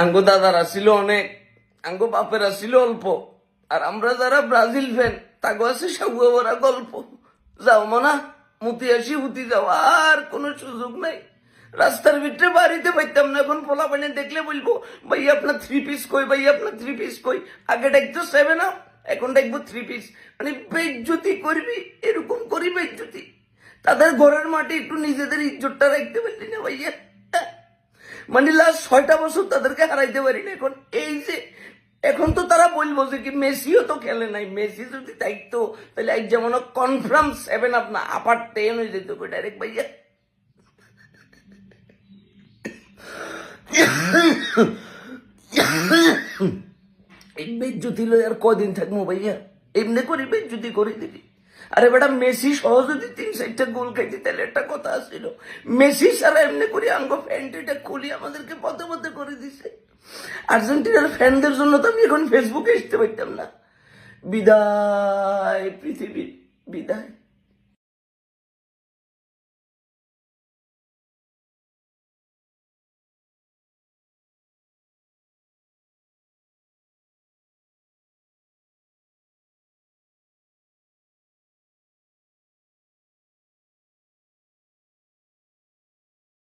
আঙ্গো দাদারা ছিল অনেক, আঙ্গো বাপেরা ছিল অল্প, আর আমরা যারা ব্রাজিল ফ্যান তাগো আছে সাগুয়া গল্প। যাও মনা, মুতি আসি হুতি যাও, আর কোনো সুযোগ নাই। রাস্তার ভিতরে বাড়িতে পাইতাম না, এখন পোলা পানি দেখলে বলব, ভাই, আপনার থ্রি পিস কই, ভাই, আপনার থ্রি পিস কই? আগে ডাকতো সেভেন আপ এখন দেখব থ্রি পিস মানে বেজ্জতি করবি, এরকম করি বেজ্জতি। তাদের ঘরের মাটি একটু নিজেদের ইজ্জতটা রাখতে পারলি না, ভাইয়া। মানে লাস্ট ছয়টা বছর তাদেরকে হারাইতে পারি না এখন। এই যে, এখন তো তারা বলব যে কি মেসিও তো খেলে নাই। মেসি যদি থাকতো তাহলে এক যেমন কনফার্ম সেভেন আপ না আপার টেন হয়ে যেত ডাইরেক্ট ভাইয়া। এই বেজ্জুতি লই আর কদিন থাকব ভাইয়া? এমনি করি, বেজ্জুতি করে দিবি আরে বেটা, মেসি সহ যদি তিন চারটা গোল খাইতে তাহলে একটা কথা আসছিল মেসি সারা এমনি করে আঙ্গ ফ্যানটা খুলি আমাদেরকে পথে পথে করে দিছে। আর্জেন্টিনার ফ্যানদের জন্য তো আমি এখন ফেসবুকে আসতে পারতাম না। বিদায়, পৃথিবী, বিদায়।